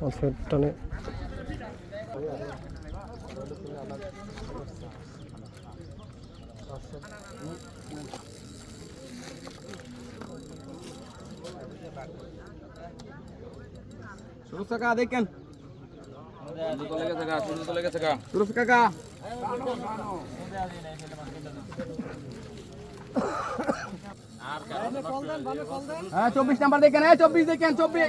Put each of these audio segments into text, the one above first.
মাছের টানে। সুরজ কাকা দেখেন। সুরজ কাকা হ্যাঁ চব্বিশ নাম্বার দেখেন হ্যাঁ চব্বিশ দেখেন চব্বিশ।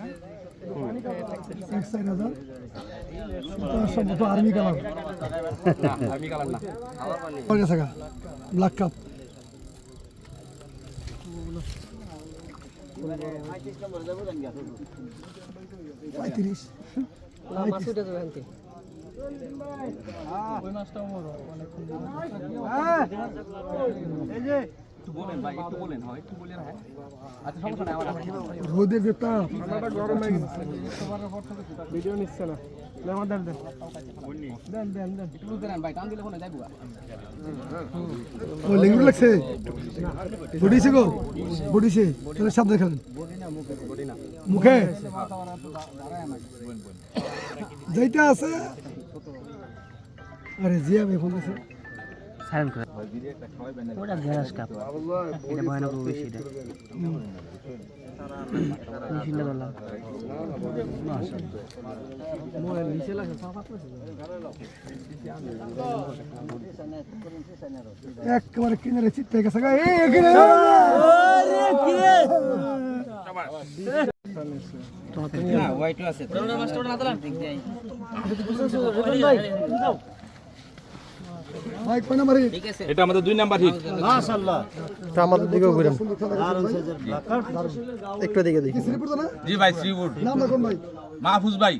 এক সাইড হাজার সম্ভবত আর্মি কালার আমি কালার না ব্ল্যাক বলেন হয় একটু বলেন হ্যাঁ। আচ্ছা সমস্যা নাই আমার রোদের যে ভিডিও নিচ্ছে না। লেমন দেন দেন। দেন দেন দেন। একটু বুঝতে নেন ভাই টান দিলে ও লেঙ্গুর লাগছে। বডিছে গো বডিছে। তাহলে সাবধানে খেলেন মুখে। যেটা আছে। আরে জিয়া ভাই ফোন আছে সাইলেন্ট করে ওটা গ্যাস কাপ এটা ভয়ানক বেশি মেশিনটা ধরলাম একেবারে কিনারে চিত্তে গেছে ভাই কোন নাম্বারে এটা আমাদের দুই নাম্বার হিট আমাদের দিকে ঘুরেন। একটু দিকে দেখি। জি ভাই শ্রীপুর। নাম কোন ভাই। মাহফুজ ভাই।